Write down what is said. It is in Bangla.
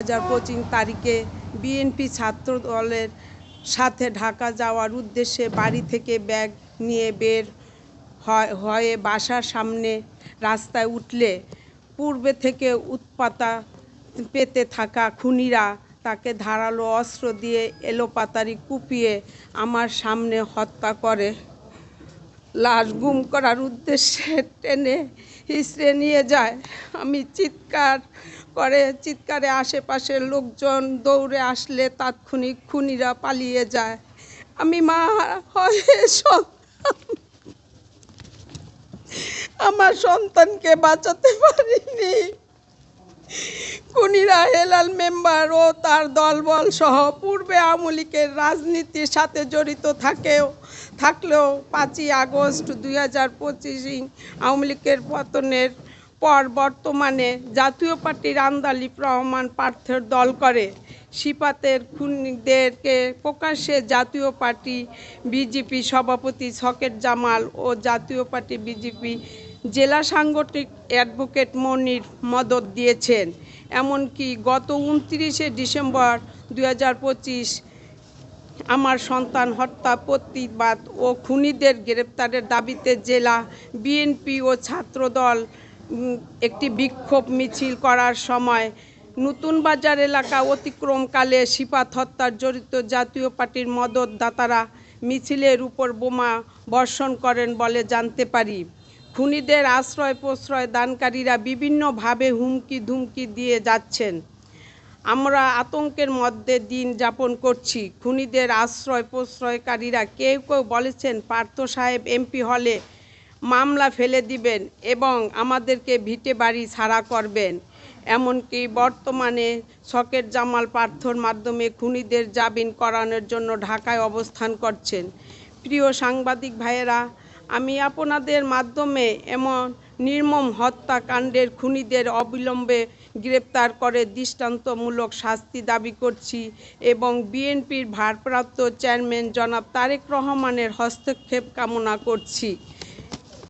হাজার পঁচিশ তারিখে বিএনপি ছাত্র দলের সাথে ঢাকা যাওয়ার উদ্দেশ্যে বাড়ি থেকে ব্যাগ নিয়ে বের হয়- বাসার সামনে রাস্তায় উঠলে পূর্বে থেকে উৎপাতা পেতে থাকা খুনিরা তাকে ধারালো অস্ত্র দিয়ে এলোপাতারি কুপিয়ে আমার সামনে হত্যা করে। লাশ গুম করার উদ্দেশ্যে টেনে হিসড়ে নিয়ে যায়। আমি চিৎকার করে, চিৎকারে আশেপাশের লোকজন দৌড়ে আসলে তাৎক্ষণিক খুনিরা পালিয়ে যায়। আমি মা হয়ে আমার সন্তানকে বাঁচাতে পারিনি। খুনিরা হেলাল মেম্বার ও তার দলবল সহ পূর্বে আওয়ামী রাজনীতির সাথে জড়িত থাকেও, থাকলেও পাঁচই আগস্ট দুই হাজার পঁচিশে আওয়ামী লীগের পতনের পর বর্তমানে জাতীয় পার্টির আন্দালিপ রহমান প্রার্থের দল করে। সিপাতের খুনিদেরকে প্রকাশ্যে জাতীয় পার্টি বিজেপি সভাপতি সকেট জামাল ও জাতীয় পার্টি বিজেপি জেলা সাংগঠনিক অ্যাডভোকেট মনির মদত দিয়েছেন। এমনকি গত উনত্রিশে ডিসেম্বর দুই হাজার পঁচিশ আমার সন্তান হত্যা, প্রতিবাদ ও খুনিদের গ্রেপ্তারের দাবিতে জেলা বিএনপি ও ছাত্রদল একটি বিক্ষোভ মিছিল করার সময় নতুন বাজার এলাকা অতিক্রমকালে সিপাত হত্যার জড়িত জাতীয় পার্টির মদতদাতারা মিছিলের উপর বোমা বর্ষণ করেন বলে জানতে পারি। খুনিদের আশ্রয় প্রশ্রয় দানকারীরা বিভিন্নভাবে হুমকি ধুমকি দিয়ে যাচ্ছেন। আমরা আতঙ্কের মধ্যে দিন যাপন করছি। খুনিদের আশ্রয় প্রশ্রয়কারীরা কেউ কেউ বলেছেন, পার্থ সাহেব এমপি হলে মামলা ফেলে দিবেন এবং আমাদেরকে ভিটে বাড়ি ছাড়া করবেন। এমনকি বর্তমানে সকেট জামাল পার্থর মাধ্যমে খুনিদের জামিন করানোর জন্য ঢাকায় অবস্থান করছেন। প্রিয় সাংবাদিক ভাইয়েরা, আমি আপনাদের মাধ্যমে এমন নির্মম হত্যাকাণ্ডের খুনিদের অবিলম্বে গ্রেপ্তার করে দৃষ্টান্তমূলক শাস্তি দাবি করছি এবং বিএনপির ভারপ্রাপ্ত চেয়ারম্যান জনাব তারেক রহমানের হস্তক্ষেপ কামনা করছি।